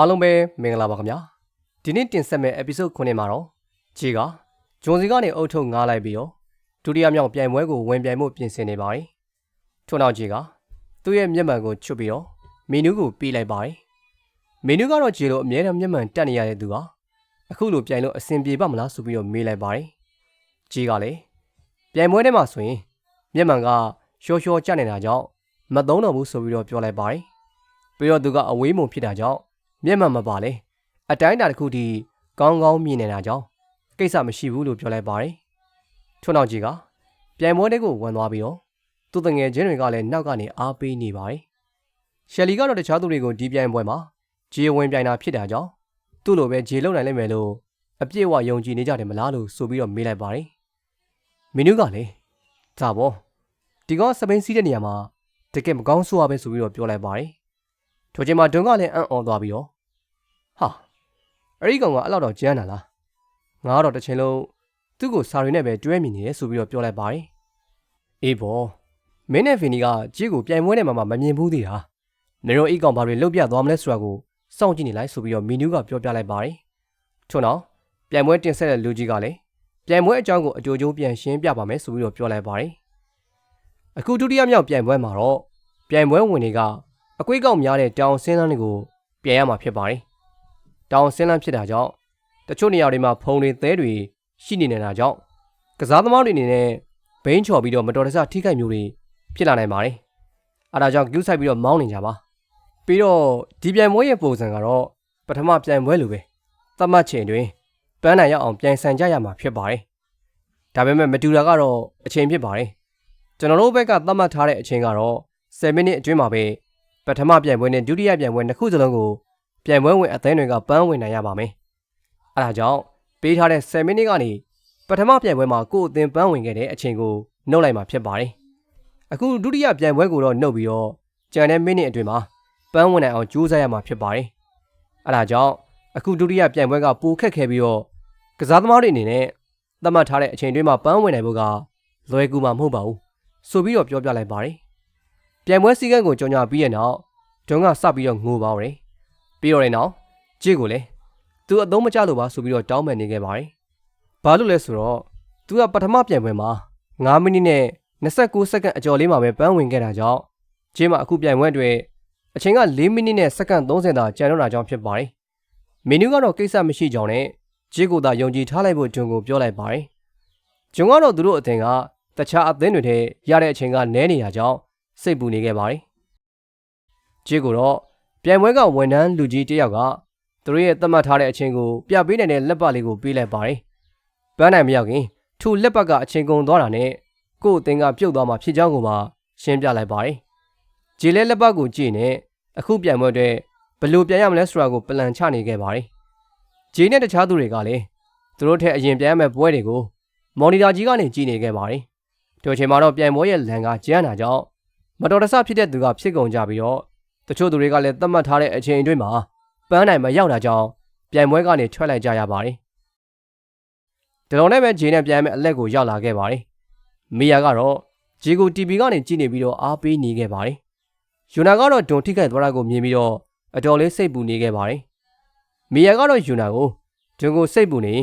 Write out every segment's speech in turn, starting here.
အားလုံးပဲမင်္ဂလာပါခင်ဗျာဒီနေ့တင်ဆက်မယ့် episode 9မှာတော့ဂျီကဂျွန်စီကနေအုပ်ထုတ်ငားလိုက်ပြီးတော့ဒုတိယမြောက်ပြိုင်ပွဲကိုဝင်ပြိုင်မှုပြင်ဆင်နေပါတယ်ထို့နောက်ဂျီကသူ့ရဲ့မျက်မှန်ကိုချွတ်ပြီးတော့မီနူးကိုပေးလိုက်ပါတယ်မီနူးကတော့ဂျီလိုအမြဲတမ်းမျက်မှန်တက်နေရတဲ့သူပါအခုလိုပြိုင်လို့အဆင်ပြေပါမလားဆိုပြီးတော့မေးလိုက်ပါတယ်ဂျီကလည်းပြိုင်ပွဲထဲမှာဆိုရင်မျက်မှန်ကရှော့ရှော့ကျနေတာကြောင့်မသုံးတော့ဘူးဆိုပြီးတော့ပြောလိုက်ပါတယ်ပြီးတော့သူကအဝေးမုံဖြစ်တာကြောင့် မျက်မှန်မပါလေအတိုင်းအတာတစ်ခုထိကောင်းကောင်းမြင်နေတာကြောင့်ကိစ္စမရှိဘူးလို့ပြောလိုက်ပါတယ်ထွန်းအောင်ကြီးကပြိုင်ပွဲတဲ့ကိုဝင်သွားပြီးတော့သူ့တငယ်ချင်းတွေကလည်းနောက်ကနေအားပေးနေပါတယ်ရှယ်လီကတော့တခြားသူတွေကိုဒီပြိုင်ပွဲမှာဂျေဝင်ပြိုင်တာဖြစ်တာကြောင့်သူ့လိုပဲဂျေလုံနိုင်လိမ့်မယ်လို့အပြည့်အဝယုံကြည်နေကြတယ်မလားလို့ဆိုပြီးတော့မေးလိုက်ပါတယ်မီနူးကလည်းဒါပေါ့ဒီကောင်စပိန်စီးတဲ့နေရာမှာတကယ်မကောင်းဆိုးရပဲဆိုပြီးတော့ပြောလိုက်ပါတယ် ထိုချိန်မှာဒွန်ကလည်းအံ့ဩသွားပြီးတော့ဟာအဲ့ဒီကောင်ကအဲ့လောက်တော့ကြမ်းတာလားငါကတော့တစ်ချိန်လုံးသူ့ကိုစာရီနဲ့ပဲတွဲမိနေတယ်ဆိုပြီးတော့ပြောလိုက်ပါတယ်အေးဘောမင်းနဲ့ဖင်နီကကြီးကိုပြိုင်ပွဲနဲ့မှမမြင်ဘူးသေးတာနေရောအိတ်ကောင်ဘာတွေလုတ်ပြသွားမလဲဆိုတာကိုစောင့်ကြည့်နေလိုက်ဆိုပြီးတော့မီနူးကပြောပြလိုက်ပါတယ်ထို့နောက်ပြိုင်ပွဲတင်ဆက်တဲ့လူကြီးကလည်းပြိုင်ပွဲအကြောင်းကိုအကြိုကြိုးပြန်ရှင်းပြပါမယ်ဆိုပြီးတော့ပြောလိုက်ပါတယ်အခုဒုတိယမြောက်ပြိုင်ပွဲမှာတော့ပြိုင်ပွဲဝင်တွေက အကွေးကောက်များတဲ့တောင်ဆင်းလန်းတွေကိုပြန်ရမှာဖြစ်ပါတယ်။တောင်ဆင်းလန်းဖြစ်တာကြောင့်တချို့နေရာတွေမှာဖုံတွေသဲတွေရှိနေနေတာကြောင့်ကစားသမားတွေအနေနဲ့ဘိန်းချော်ပြီးတော့မတော်တဆထိခိုက်မျိုးတွေဖြစ်လာနိုင်ပါတယ်။အဲဒါကြောင့်ကျူးဆိုင်ပြီးတော့မောင်းနေကြပါ။ပြီးတော့ဒီပြိုင်ပွဲရဲ့ပုံစံကတော့ပထမပြိုင်ပွဲလိုပဲသတ်မှတ်ချိန်တွင်ပန်းနိုင်ရအောင်ပြန်ဆန်ကြရမှာဖြစ်ပါတယ်။ဒါပေမဲ့မတူတာကတော့အချိန်ဖြစ်ပါတယ်။ကျွန်တော်တို့ဘက်ကသတ်မှတ်ထားတဲ့အချိန်ကတော့10မိနစ်အတွင်းမှာပဲ ပထမပြိုင်ပွဲနဲ့ဒုတိယပြိုင်ပွဲနှစ်ခုစလုံးကိုပြိုင်ပွဲဝင်အသင်းတွေကပန်းဝင်နိုင်ရပါမယ်။အဲဒါကြောင့်ပေးထားတဲ့10မိနစ်ကနေပထမပြိုင်ပွဲမှာကိုယ့်အသင်းပန်းဝင်ခဲ့တဲ့အချိန်ကိုနှုတ်လိုက်မှာဖြစ်ပါတယ်။အခုဒုတိယပြိုင်ပွဲကိုတော့နှုတ်ပြီးတော့ကြံတဲ့မိနစ်အတွင်းမှာပန်းဝင်နိုင်အောင်ကြိုးစားရမှာဖြစ်ပါတယ်။အဲဒါကြောင့်အခုဒုတိယပြိုင်ပွဲကပိုခက်ခဲပြီးတော့ကစားသမားတွေအနေနဲ့သတ်မှတ်ထားတဲ့အချိန်တွင်းမှာပန်းဝင်နိုင်ဖို့ကလွယ်ကူမှာမဟုတ်ပါဘူး။ဆိုပြီးတော့ပြောပြလိုက်ပါတယ်။ ပြိုင်ပွဲစည်းကမ်းကိုကြော်ညာပြီးရဲ့နောက်ဒုံကစပြီးတော့ငိုပါတယ်ပြီးတော့လည်းနောက်ကြည့်ကိုလေသူအသုံးမကျလို့ပါဆိုပြီးတော့တောင်းပန်နေခဲ့ပါတယ်ဘာလို့လဲဆိုတော့သူကပထမပြိုင်ပွဲမှာ9မိနစ်နဲ့29စက္ကန့်အကျော်လေးမှာပဲပန်းဝင်ခဲ့တာကြောင့်ဂျင်းမှာအခုပြိုင်ပွဲတွေအချိန်က4မိနစ်နဲ့စက္ကန့်30သာကျန်တော့တာကြောင့်ဖြစ်ပါတယ်မင်းနူးကတော့ကိစ္စမရှိကြောင်းနဲ့ဂျင်းကိုသာယုံကြည်ထားလိုက်ဖို့ဂျွန်ကိုပြောလိုက်ပါတယ်ဂျွန်ကတော့သူတို့အသင်ကတခြားအသင်းတွေထဲရတဲ့အချိန်ကနဲနေရကြောင်း စိတ်ပူနေခဲ့ပါတယ်ဂျစ်ကိုတော့ပြိုင်ပွဲကဝန်ထမ်းလူကြီးတယောက်ကသူတို့ရဲ့သတ်မှတ်ထားတဲ့အချိန်ကိုပြပေးနိုင်တဲ့လက်ပတ်လေးကိုပေးလိုက်ပါတယ်။ပန်းနိုင်မရောက်ခင်ထူလက်ပတ်ကအချိန်ကုန်သွားတာနဲ့ကို့အသင်ကပြုတ်သွားမှဖြစ်ကြောင်းကိုမှရှင်းပြလိုက်ပါတယ်။ဂျီလဲလက်ပတ်ကိုကြည့်နေအခုပြိုင်ပွဲအတွက်ဘယ်လိုပြန်ရမလဲဆိုတာကိုပလန်ချနေခဲ့ပါတယ်။ဂျီနဲ့တခြားသူတွေကလည်းသူတို့ထက်အရင်ပြန်ရမယ့်ပွဲတွေကိုမော်နီတာကြီးကနေကြည့်နေခဲ့ပါတယ်။ဒီအချိန်မှာတော့ပြိုင်ပွဲရဲ့လန်ကကျန်းတာကြောင့် မတော်တဆဖြစ်တဲ့သူကဖြစ်ကုန်ကြပြီးတော့တချို့သူတွေကလည်းသတ်မှတ်ထားတဲ့အချိန်အတွင်းမှာပန်းနိုင်မရောက်တာကြောင့်ပြိုင်ပွဲကနေထွက်လိုက်ကြရပါတယ်။ဒီလိုနဲ့ပဲဂျေနဲ့ပြန်မဲ့အလက်ကိုရောက်လာခဲ့ပါတယ်။မီယာကတော့ဂျေကို TV ကနေကြည့်နေပြီးတော့အားပေးနေခဲ့ပါတယ်။ယူနာကတော့ဒွန်ထိခိုက်သွားတာကိုမြင်ပြီးတော့အတော်လေးစိတ်ပူနေခဲ့ပါတယ်။မီယာကတော့ယူနာကိုဒွန်ကိုစိတ်ပူနေ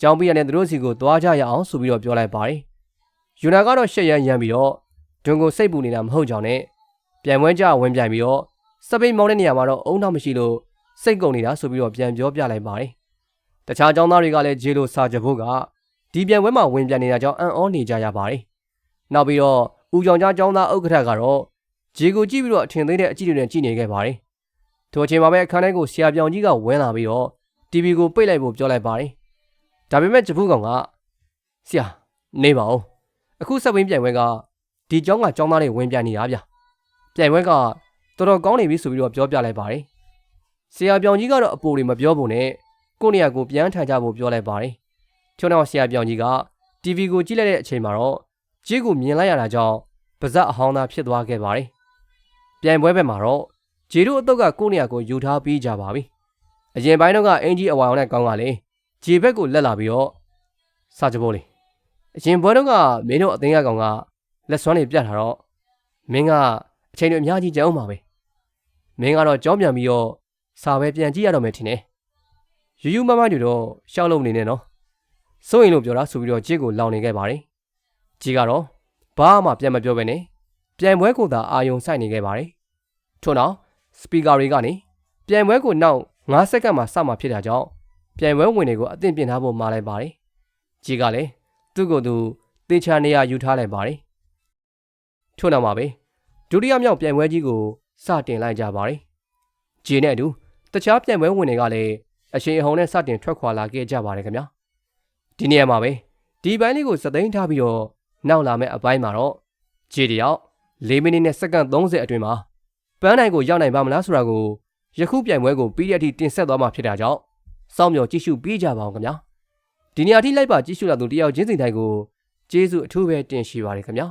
ကြောင်းပြရတဲ့သူတို့စီကိုသွားကြရအောင်ဆိုပြီးတော့ပြောလိုက်ပါတယ်။ယူနာကတော့ရှက်ရမ်းရမ်းပြီးတော့ ဒွန်ကိုစိတ်ပူနေတာမဟုတ်ကြောင်းနဲ့ပြိုင်ပွဲကြဝင်ပြိုင်ပြီးတော့စပိန်မောင်းတဲ့နေရာမှာတော့အုံနောက်မရှိလို့စိတ်ကုန်နေတာဆိုပြီးတော့ပြန်ပြောပြလိုက်ပါတယ်။တခြားចောင်းသားတွေကလည်းဂျေလိုစာကြဖို့ကဒီပြန်ပွဲမှာဝင်ပြန်နေတာကြောင့်အံ့ဩနေကြရပါတယ်။နောက်ပြီးတော့ဦးကြောင်ကြားចောင်းသားဥက္ကဋ္ဌကတော့ဂျေကိုကြည့်ပြီးတော့အထင်သေးတဲ့အကြည့်တွေနဲ့ကြည့်နေခဲ့ပါတယ်။ထိုအချိန်မှာပဲအခန်းထဲကိုဆရာပြောင်ကြီးကဝင်လာပြီးတော့ TV ကိုပိတ်လိုက်ဖို့ပြောလိုက်ပါတယ်။ဒါပေမဲ့ဂျပူးကောင်ကဆရာနေပါဦး။အခုစပိန်ပြန်ပွဲက ဒီကျောင်းကကျောင်းသားတွေဝင်ပြန်နေတာဗျ။ပြန်ပွဲကတော်တော်ကောင်းနေပြီဆိုပြီးတော့ပြောပြလိုက်ပါတယ်။ဆရာပြောင်ကြီးကတော့အပိုတွေမပြောဖို့နဲ့ကိုနေရာကိုပြန်ထိုင်ကြဖို့ပြောလိုက်ပါတယ်။ချုံတော့ဆရာပြောင်ကြီးက TV ကိုကြည့်လိုက်တဲ့အချိန်မှာတော့ကြီးကိုမြင်လိုက်ရတာကြောင့်ပါဇက်အဟောင်းသားဖြစ်သွားခဲ့ပါတယ်။ပြန်ပွဲဘက်မှာတော့ဂျေတို့အတုတ်ကကိုနေရာကိုယူထားပြီးကြပါပြီ။အရင်ပိုင်းတော့ကအင်ကြီးအဝါအောင်တဲ့ကောင်းကလေဂျေဘက်ကိုလက်လာပြီးတော့စာကြပိုးလေအရင်ဘွဲတော့ကမင်းတို့အသိငါကောင်က လက်စွမ်းတွေပြတ်ထားတော့မင်းကအချိန်တွေအများကြီးကြအောင်ပါပဲမင်းကတော့ကြောင်းပြန်ပြီးတော့စာပဲပြန်ကြည့်ရတော့မယ်ထင်တယ်ယူယူမမတူတော့ရှောက်လုံးနေနဲ့နော်စိုးရင်လို့ပြောတာဆိုပြီးတော့ကြစ်ကိုလောင်နေခဲ့ပါတယ်ကြည်ကတော့ဘာမှပြန်မပြောဘဲနဲ့ပြိုင်ပွဲကိုသာအာယုံစိုက်နေခဲ့ပါတယ်ထို့နောက်စပီကာတွေကနေပြိုင်ပွဲကိုနောက်9စက္ကန့်မှစမှဖြစ်တာကြောင့်ပြိုင်ပွဲဝင်တွေကိုအသင့်ပြင်ထားဖို့မှာလိုက်ပါတယ်ကြည်ကလည်းသူ့ကိုယ်သူတေချာနေရာယူထားလိုက်ပါတယ် ထို့နောက်မှာပဲဒုတိယမြောက်ပြိုင်ပွဲကြီးကိုစတင်လိုက်ကြပါတယ်ဂျီနဲ့အတူတခြားပြိုင်ပွဲဝင်တွေကလည်းအရှင်အဟုန်နဲ့စတင်ထွက်ခွာလာခဲ့ကြပါတယ်ခင်ဗျာဒီနေရာမှာပဲဒီပိုင်းလေးကိုစသိမ်းထားပြီးတော့နောက်လာမယ့်အပိုင်းမှာတော့ဂျီတယောက်၄မိနစ်နဲ့စက္ကန့်30အတွင်းမှာပန်းနိုင်ကိုရောက်နိုင်ပါမလားဆိုတာကိုယခုပြိုင်ပွဲကိုပြီးတဲ့အထိတင်ဆက်သွားမှာဖြစ်တာကြောင့်စောင့်မျှော်ကြည့်ရှုပေးကြပါအောင်ခင်ဗျာဒီနေရာထိလိုက်ပါကြည့်ရှုလာသူတယောက်ချင်းစီတိုင်းကိုကျေးဇူးအထူးပဲတင်ရှိပါရခင်ဗျာ